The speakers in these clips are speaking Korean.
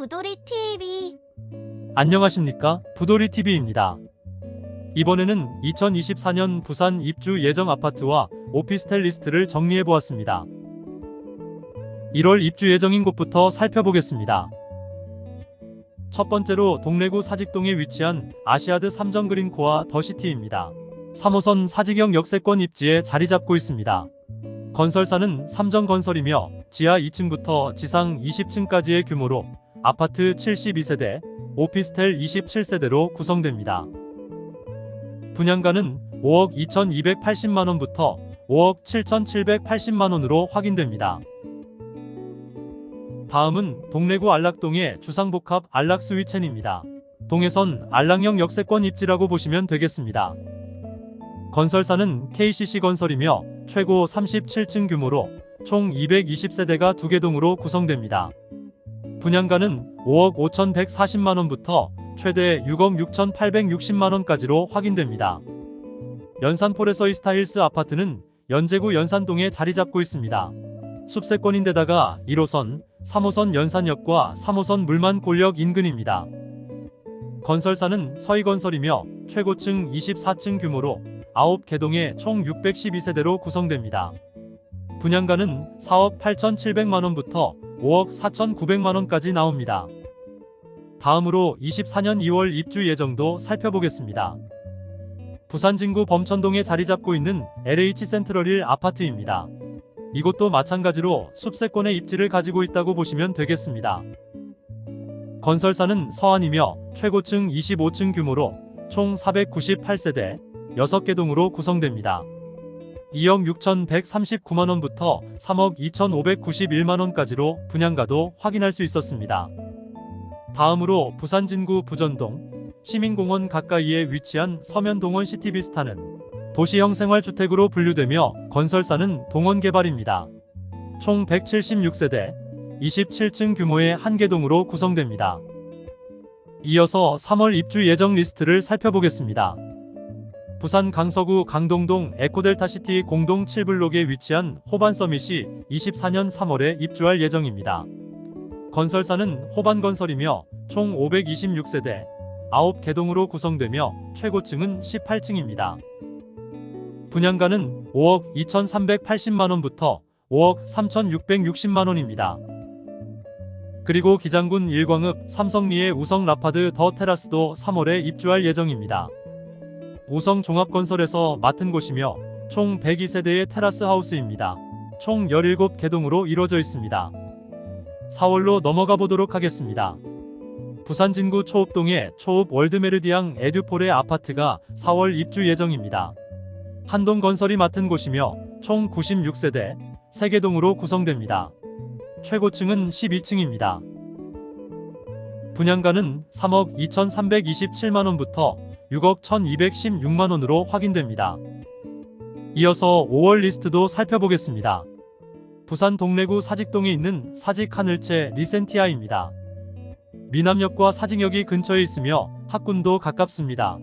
부도리 TV 안녕하십니까? 부도리TV입니다. 이번에는 2024년 부산 입주 예정 아파트와 오피스텔 리스트를 정리해 보았습니다. 1월 입주 예정인 곳부터 살펴보겠습니다. 첫 번째로 동래구 사직동에 위치한 아시아드 삼정그린코아 더시티입니다. 3호선 사직형 역세권 입지에 자리 잡고 있습니다. 건설사는 삼정건설이며 지하 2층부터 지상 20층까지의 규모로 아파트 72세대, 오피스텔 27세대로 구성됩니다. 분양가는 5억 2,280만원부터 5억 7,780만원으로 확인됩니다. 다음은 동래구 안락동의 주상복합 안락스위첸입니다. 동해선 안락형 역세권 입지라고 보시면 되겠습니다. 건설사는 KCC 건설이며 최고 37층 규모로 총 220세대가 두개 동으로 구성됩니다. 분양가는 5억 5,140만원부터 최대 6억 6,860만원까지로 확인됩니다. 연산 포레서이 스타일스 아파트는 연제구 연산동에 자리 잡고 있습니다. 숲세권인데다가 1호선, 3호선 연산역과 3호선 물만 골역 인근입니다. 건설사는 서희건설이며 최고층 24층 규모로 9개동에 총 612세대로 구성됩니다. 분양가는 4억 8,700만원부터 5억 4,900만원까지 나옵니다. 다음으로 24년 2월 입주 예정도 살펴보겠습니다. 부산 진구 범천동에 자리 잡고 있는 LH 센트럴 1 아파트입니다. 이곳도 마찬가지로 숲세권의 입지를 가지고 있다고 보시면 되겠습니다. 건설사는 서안이며 최고층 25층 규모로 총 498세대 6개 동으로 구성됩니다. 2억 6,139만원부터 3억 2,591만원까지로 분양가도 확인할 수 있었습니다. 다음으로 부산 진구 부전동 시민공원 가까이에 위치한 서면동원 시티비스타는 도시형 생활주택으로 분류되며 건설사는 동원개발입니다. 총 176세대 27층 규모의 한개 동으로 구성됩니다. 이어서 3월 입주 예정 리스트를 살펴보겠습니다. 부산 강서구 강동동 에코델타시티 공동 7블록에 위치한 호반 서밋이 24년 3월에 입주할 예정입니다. 건설사는 호반건설이며 총 526세대 9개 동으로 구성되며 최고층은 18층입니다. 분양가는 5억 2,380만원부터 5억 3,660만원입니다. 그리고 기장군 일광읍 삼성리의 우성 라파드 더 테라스도 3월에 입주할 예정입니다. 우성 종합건설에서 맡은 곳이며 총 102세대의 테라스 하우스입니다. 총 17개 동으로 이루어져 있습니다. 4월로 넘어가 보도록 하겠습니다. 부산 진구 초읍동의 초읍 월드메르디앙 에듀폴의 아파트가 4월 입주 예정입니다. 한동건설이 맡은 곳이며 총 96세대 3개 동으로 구성됩니다. 최고층은 12층입니다. 분양가는 3억 2,327만원부터 6억 1,216만원으로 확인됩니다. 이어서 5월 리스트도 살펴보겠습니다. 부산 동래구 사직동에 있는 사직 하늘채 리센티아입니다. 미남역과 사직역이 근처에 있으며 학군도 가깝습니다.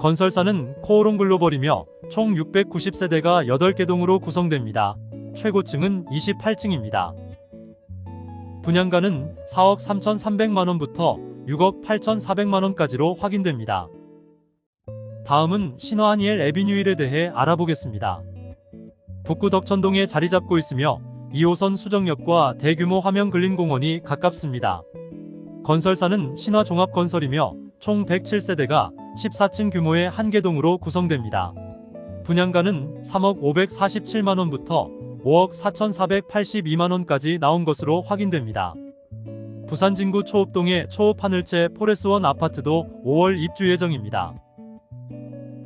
건설사는 코오롱 글로벌이며 총 690세대가 8개 동으로 구성됩니다. 최고층은 28층입니다. 분양가는 4억 3,300만원부터 6억 8,400만원까지로 확인됩니다. 다음은 신화하니엘 에비뉴일에 대해 알아보겠습니다. 북구 덕천동에 자리 잡고 있으며 2호선 수정역과 대규모 화명 근린공원이 가깝습니다. 건설사는 신화종합건설이며 총 107세대가 14층 규모의 한 개 동으로 구성됩니다. 분양가는 3억 547만원부터 5억 4,482만원까지 나온 것으로 확인됩니다. 부산 진구 초읍동의 초읍 하늘채 포레스원 아파트도 5월 입주 예정입니다.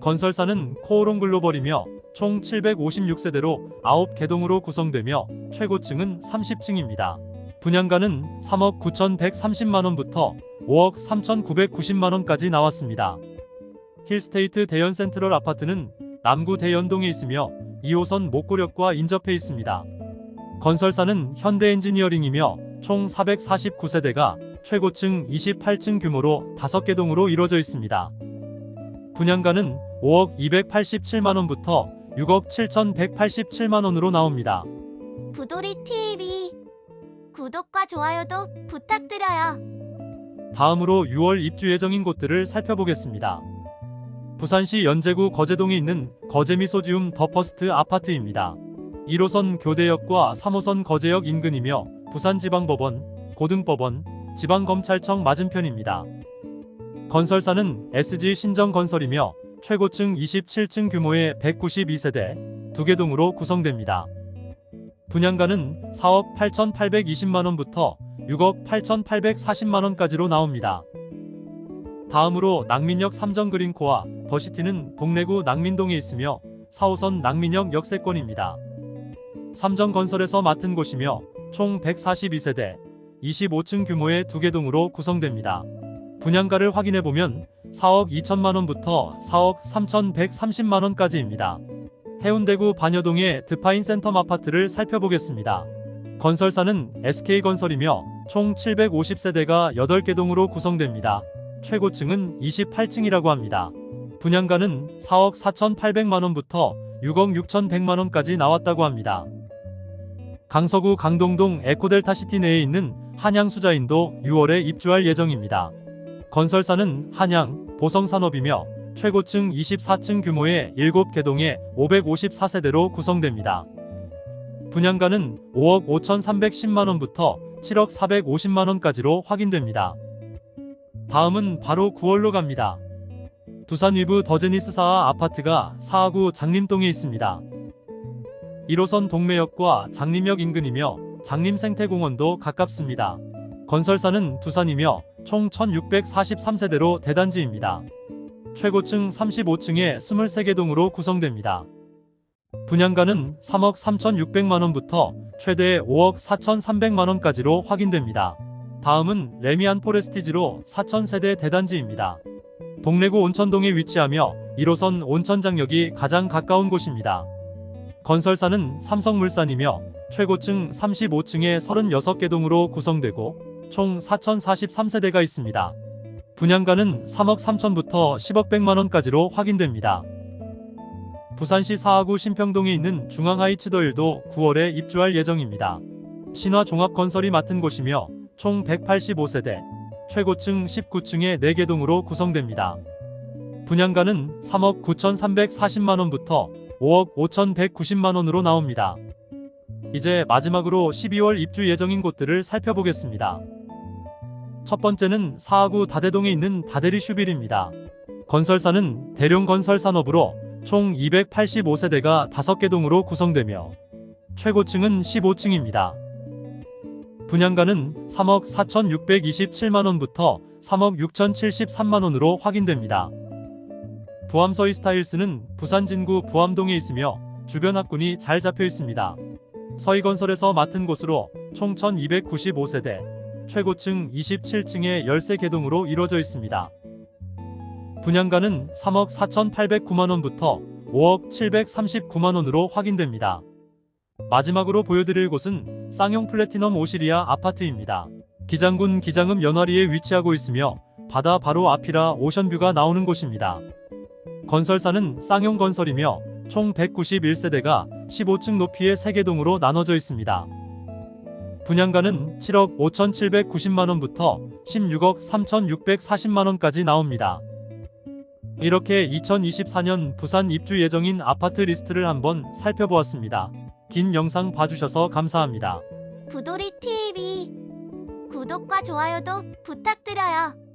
건설사는 코오롱 글로벌이며 총 756세대로 9개 동으로 구성되며 최고층은 30층입니다. 분양가는 3억 9,130만원부터 5억 3,990만원까지 나왔습니다. 힐스테이트 대연 센트럴 아파트는 남구 대연동에 있으며 2호선 목고역과 인접해 있습니다. 건설사는 현대 엔지니어링이며 총 449세대가 최고층 28층 규모로 5개 동으로 이루어져 있습니다. 분양가는 5억 287만원부터 6억 7,187만원으로 나옵니다. 부도리 TV 구독과 좋아요도 부탁드려요. 다음으로 6월 입주 예정인 곳들을 살펴보겠습니다. 부산시 연제구 거제동에 있는 거제미소지움 더퍼스트 아파트입니다. 1호선 교대역과 3호선 거제역 인근이며 부산지방법원, 고등법원, 지방검찰청 맞은편입니다. 건설사는 SG 신정건설이며 최고층 27층 규모의 192세대, 두개 동으로 구성됩니다. 분양가는 4억 8,820만원부터 6억 8,840만원까지로 나옵니다. 다음으로 낙민역 삼정그린코와 더시티는 동래구 낙민동에 있으며 4호선 낙민역 역세권입니다. 삼정건설에서 맡은 곳이며 총 142세대, 25층 규모의 두개 동으로 구성됩니다. 분양가를 확인해보면 4억 2천만원부터 4억 3,130만원까지입니다. 해운대구 반여동의 드파인 센텀 아파트를 살펴보겠습니다. 건설사는 SK건설이며 총 750세대가 8개 동으로 구성됩니다. 최고층은 28층이라고 합니다. 분양가는 4억 4,800만원부터 6억 6,100만원까지 나왔다고 합니다. 강서구 강동동 에코델타시티 내에 있는 한양수자인도 6월에 입주할 예정입니다. 건설사는 한양, 보성산업이며 최고층 24층 규모의 7개 동에 554세대로 구성됩니다. 분양가는 5억 5,310만원부터 7억 450만원까지로 확인됩니다. 다음은 바로 9월로 갑니다. 두산 위브 더제니스 사하 아파트가 사하구 장림동에 있습니다. 1호선 동매역과 장림역 인근이며 장림생태공원도 가깝습니다. 건설사는 두산이며 총 1643세대로 대단지입니다. 최고층 35층에 23개 동으로 구성됩니다. 분양가는 3억 3,600만원부터 최대 5억 4,300만원까지로 확인됩니다. 다음은 레미안 포레스티지로 4,000세대 대단지입니다. 동래구 온천동에 위치하며 1호선 온천장역이 가장 가까운 곳입니다. 건설사는 삼성물산이며 최고층 35층에 36개 동으로 구성되고 총 4,043세대가 있습니다. 분양가는 3억 3천부터 10억 100만원까지로 확인됩니다. 부산시 사하구 신평동에 있는 중앙하이츠더일도 9월에 입주할 예정입니다. 신화종합건설이 맡은 곳이며 총 185세대, 최고층 19층에 4개 동으로 구성됩니다. 분양가는 3억 9,340만원부터 5억 5,190만원으로 나옵니다. 이제 마지막으로 12월 입주 예정인 곳들을 살펴보겠습니다. 첫 번째는 사하구 다대동에 있는 다대리 슈빌입니다. 건설사는 대룡 건설 산업으로 총 285세대가 5개 동으로 구성되며 최고층은 15층입니다. 분양가는 3억 4,627만원부터 3억 6,073만원으로 확인됩니다. 부암서이 스타일스는 부산 진구 부암동에 있으며 주변 학군이 잘 잡혀 있습니다. 서희건설에서 맡은 곳으로 총 1,295세대, 최고층 27층에 13개 동으로 이루어져 있습니다. 분양가는 3억 4,809만원부터 5억 739만원으로 확인됩니다. 마지막으로 보여드릴 곳은 쌍용 플래티넘 오시리아 아파트입니다. 기장군 기장읍 연화리에 위치하고 있으며 바다 바로 앞이라 오션뷰가 나오는 곳입니다. 건설사는 쌍용 건설이며 총 191세대가 15층 높이의 3개 동으로 나눠져 있습니다. 분양가는 7억 5,790만원부터 16억 3,640만원까지 나옵니다. 이렇게 2024년 부산 입주 예정인 아파트 리스트를 한번 살펴보았습니다. 긴 영상 봐주셔서 감사합니다. 부도리 TV 구독과 좋아요도 부탁드려요.